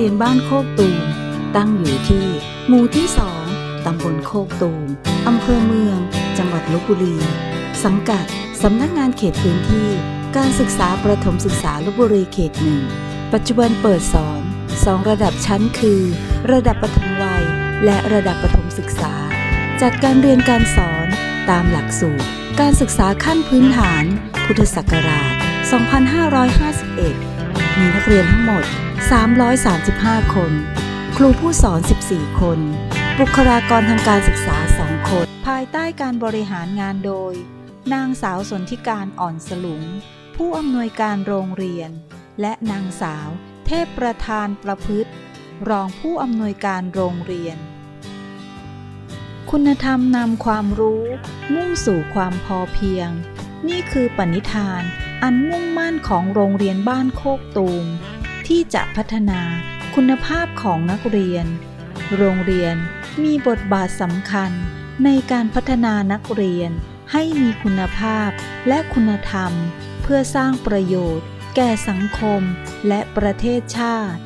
รียนบ้านโคกตูม ตั้งอยู่ที่หมู่ที่สองตำบลโคกตูม อำเภอเมือง จังหวัดลบบุรี สังกัด สำนักงานเขตพื้นที่ การศึกษาประถมศึกษาลบบุรีเขตหนึ่ง ปัจจุบันเปิดสอนสองระดับชั้นคือ ระดับประถมวัย และระดับประถมศึกษา จัดการเรียนการสอนตามหลักสูตร การศึกษาขั้นพื้นฐาน พุทธศักราช 2551 มีนักเรียนทั้งหมด 335 คน ครูผู้สอน 14 คน บุคลากรทางการศึกษา 2 คน ภายใต้การบริหารงานโดย นางสาวสนธิการอ่อนสลุง ผู้อำนวยการโรงเรียน และนางสาว เทพประธานประพฤติ รองผู้อำนวยการโรงเรียน คุณธรรมนำความรู้ มุ่งสู่ความพอเพียง นี่คือปณิธาน อันมุ่งมั่นของโรงเรียนบ้านโคกตูม ที่จะพัฒนาคุณภาพของนักเรียน โรงเรียนมีบทบาทสำคัญในการพัฒนานักเรียนให้มีคุณภาพและคุณธรรม เพื่อสร้างประโยชน์ แก่สังคมและประเทศชาติ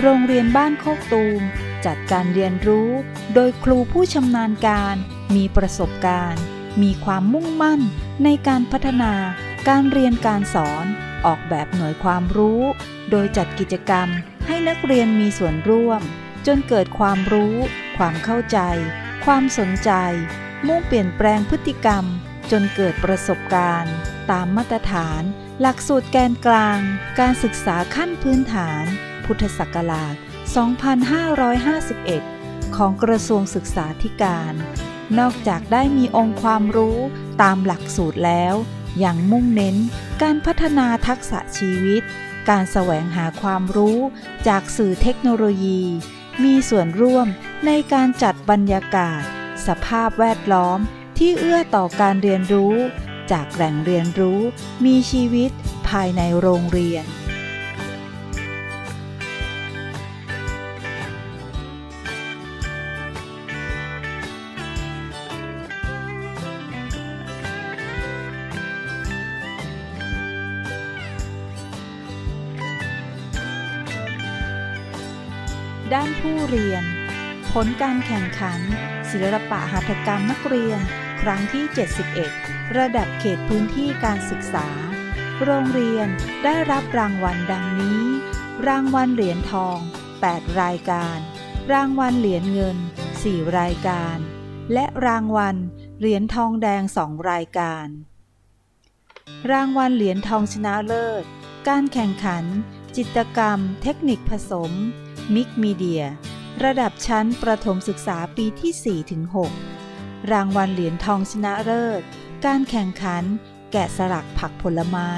โรงเรียนบ้านโคกตูมจัดการเรียนรู้โดยครูผู้ชำนาญการ มีประสบการณ์ มีความมุ่งมั่น ในการพัฒนา การเรียนการสอน ออกแบบหน่วยความรู้ โดยจัดกิจกรรมให้นักเรียนมีส่วนร่วม จนเกิดความรู้ ความเข้าใจ ความสนใจ มุ่งเปลี่ยนแปลงพฤติกรรม จนเกิดประสบการณ์ ตามมาตรฐาน หลักสูตรแกนกลาง การศึกษาขั้นพื้นฐาน พุทธศักราช 2551 ของกระทรวงศึกษาธิการ นอกจากได้มีองค์ความรู้ตามหลักสูตรแล้วยังมุ่งเน้นการพัฒนาทักษะชีวิต การแสวงหาความรู้จากสื่อเทคโนโลยี มีส่วนร่วมในการจัดบรรยากาศ สภาพแวดล้อมที่เอื้อต่อการเรียนรู้ จากแหล่งเรียนรู้ มีชีวิตภายในโรงเรียน ด้านผู้เรียน ผลการแข่งขัน ศิลปะหัตถกรรมนักเรียน ครั้งที่ 71 ระดับเขตพื้นที่การศึกษา โรงเรียนได้รับรางวัลดังนี้ รางวัลเหรียญทอง 8 รายการ รางวัลเหรียญเงิน 4 รายการ และรางวัลเหรียญทองแดง 2 รายการ รางวัลเหรียญทองชนะเลิศ การแข่งขัน จิตกรรม เทคนิคผสม มิกมีเดีย ระดับชั้นประถมศึกษาปีที่ 4-6 รางวัลเหรียญทองชนะเลิศ การแข่งขัน แกะสลักผักผลไม้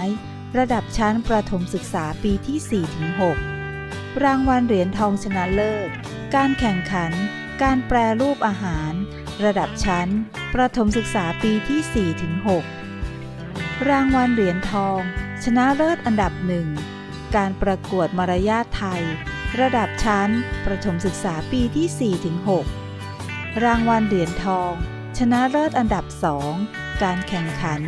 ระดับชั้นประถมศึกษาปีที่ 4-6 รางวัลเหรียญทองชนะเลิศ การแข่งขัน การแปรรูปอาหาร ระดับชั้น ประถมศึกษาปีที่ 4-6 รางวัลเหรียญทอง ชนะเลิศอันดับหนึ่งการประกวดมารยาทไทย ระดับชั้น ประถมศึกษาปีที่ 4-6 รางวัลเหรียญทอง ชนะเลิศอันดับ 2 การแข่งขัน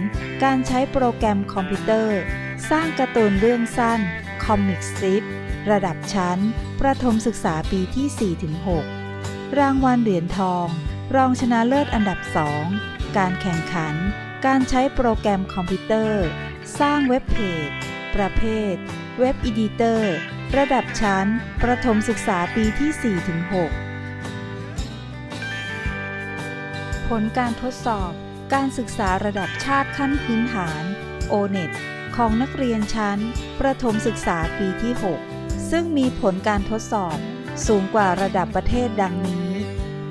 การใช้โปรแกรมคอมพิวเตอร์ สร้างการ์ตูนเรื่องสั้น คอมิกสติประดับชั้น ประถมศึกษาปีที่ 4-6 รางวัลเหรียญทอง รองชนะเลิศอันดับ 2 การแข่งขัน การใช้โปรแกรมคอมพิวเตอร์ สร้างเว็บเพจ ประเภท เว็บอีดิเตอร์ ระดับชั้น ประถมศึกษาปีที่ 4-6 ผลการทดสอบ การศึกษาระดับชาติขั้นพื้นฐาน O-NET ของนักเรียนชั้น ประถมศึกษาปีที่ 6 ซึ่งมีผลการทดสอบ สูงกว่าระดับประเทศดังนี้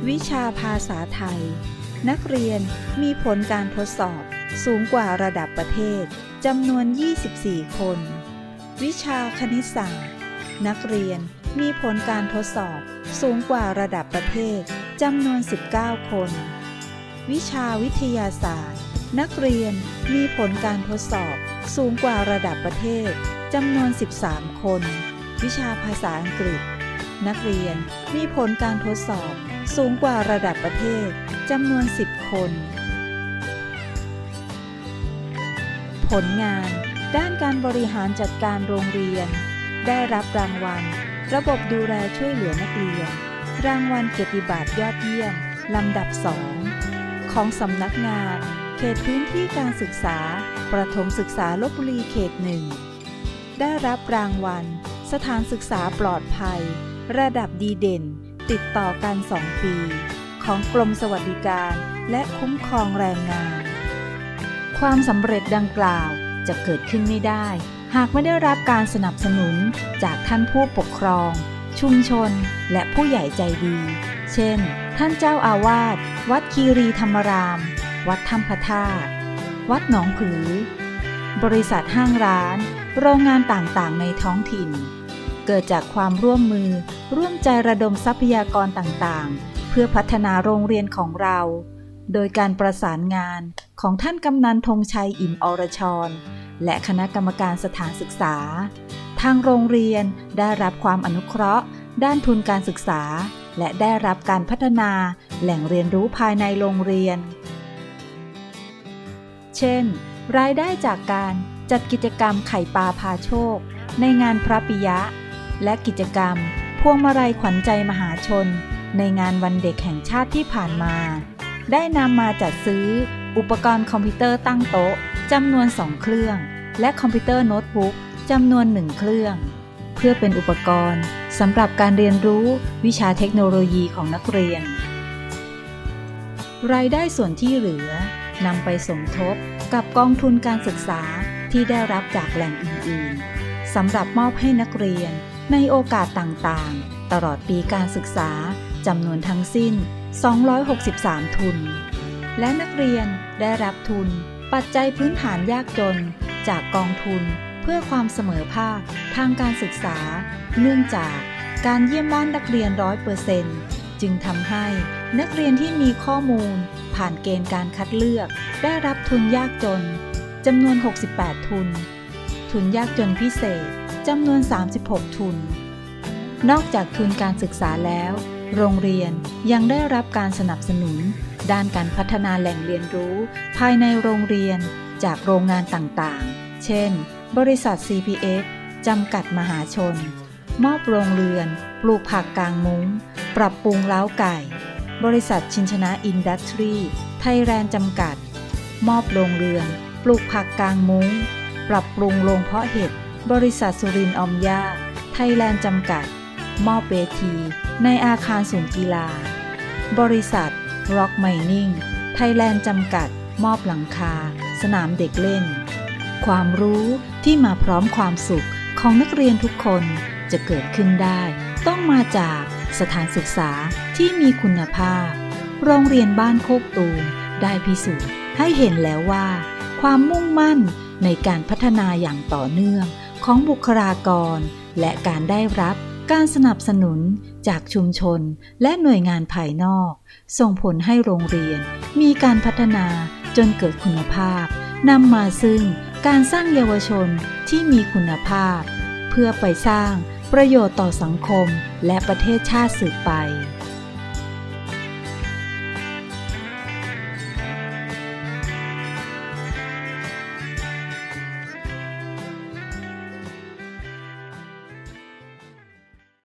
วิชาภาษาไทย นักเรียนมีผลการทดสอบ สูงกว่าระดับประเทศจำนวน 24 คน วิชาคณิตศาสตร์ นักเรียนมีผลการทดสอบสูงกว่าระดับประเทศจำนวน 19 คน วิชาวิทยาศาสตร์ นักเรียนมีผลการทดสอบสูงกว่าระดับประเทศจำนวน 13 คน วิชาภาษาอังกฤษ นักเรียนมีผลการทดสอบสูงกว่าระดับประเทศจำนวน 10 คน ผลงาน ด้านการบริหารจัดการโรงเรียน ได้รับรางวัล ระบบดูแลช่วยเหลือนักเรียน รางวัลเกียรติบัตรยอดเยี่ยม ลำดับสองของสำนักงาน เขตพื้นที่การศึกษา ประถมศึกษาลบบุรีเขตหนึ่งได้รับรางวัล สถานศึกษาปลอดภัย ระดับดีเด่น ติดต่อกัน2ปี ของกรมสวัสดิการและคุ้มครองแรงงาน ความสำเร็จดังกล่าวจะเกิดขึ้นไม่ได้ หากไม่ได้รับการสนับสนุนจากท่านผู้ปกครอง ชุมชน และผู้ใหญ่ใจดี เช่น ท่านเจ้าอาวาส วัดคีรีธรรมราม วัดธรรมพธาตุวัดหนองผือ บริษัทห้างร้าน โรงงานต่างๆ ในท้องถิ่น เกิดจากความร่วมมือ ร่วมใจระดมทรัพยากรต่างๆ เพื่อพัฒนาโรงเรียนของเรา โดยการประสานงานของท่านกำนันธงชัยอิ่มอรชร และคณะกรรมการสถานศึกษา ทางโรงเรียนได้รับความอนุเคราะห์ ด้านทุนการศึกษา และได้รับการพัฒนาแหล่งเรียนรู้ภายในโรงเรียน เช่น รายได้จากการจัดกิจกรรมไข่ปลาพาโชค ในงานพระปิยะ และกิจกรรม พวงมาลัยขวัญใจมหาชน ในงานวันเด็กแห่งชาติที่ผ่านมา ได้นำมาจัดซื้ออุปกรณ์คอมพิวเตอร์ตั้งโต๊ะ จำนวน 2 เครื่อง และคอมพิวเตอร์โน้ตบุ๊กจำนวน 1 เครื่อง เพื่อเป็นอุปกรณ์สำหรับการเรียนรู้วิชาเทคโนโลยีของนักเรียน รายได้ส่วนที่เหลือนำไปสมทบกับกองทุนการศึกษาที่ได้รับจากแหล่งอื่นๆสำหรับมอบให้นักเรียนในโอกาสต่างๆ ตลอดปีการศึกษาจำนวนทั้งสิ้น 263 ทุน และนักเรียนได้รับทุน ปัจจัยพื้นฐานยากจน จากกองทุน เพื่อความเสมอภาค ทางการศึกษา เนื่องจากการเยี่ยมบ้านนักเรียนร้อยเปอร์เซนต์จึงทำให้นักเรียนที่มีข้อมูล ผ่านเกณฑ์การคัดเลือก ได้รับทุนยากจนจำนวน 68 ทุน ทุนยากจนพิเศษจำนวน 36 ทุน นอกจากทุนการศึกษาแล้ว โรงเรียนยังได้รับการสนับสนุน ด้านการพัฒนาแหล่งเรียนรู้ ภายในโรงเรียนจากโรงงานต่างๆ เช่น บริษัท CPF จำกัดมหาชน มอบโรงเรือน ปลูกผักกลางมุง้ง ปรับปรุงเล้าไก่ บริษัทชินชนะอินดัสทรี ไทยแลนด์จำกัด มอบโรงเรือน ปลูกผักกลางมุง้ง ปรับปรุงโรงเพาะเห็ด บริษัทสุรินออมยาไทยแลนด์จำกัด มอบเวที ในอาคารศูนย์กีฬา บริษัท Rock Mining ไทยแลนด์จำกัด มอบหลังคา สนามเด็กเล่น ความรู้ที่มาพร้อมความสุขของนักเรียนทุกคนจะเกิดขึ้นได้ ต้องมาจากสถานศึกษาที่มีคุณภาพ โรงเรียนบ้านโคกตูมได้พิสูจน์ให้เห็นแล้วว่า ความมุ่งมั่นในการพัฒนาอย่างต่อเนื่องของบุคลากร และการได้รับ การสนับสนุนจากชุมชนและหน่วยงานภายนอก ส่งผลให้โรงเรียน มีการพัฒนาจนเกิดคุณภาพนำมาซึ่งการสร้างเยาวชนที่มีคุณภาพ เพื่อไปสร้างประโยชน์ต่อสังคมและประเทศชาติสืบไป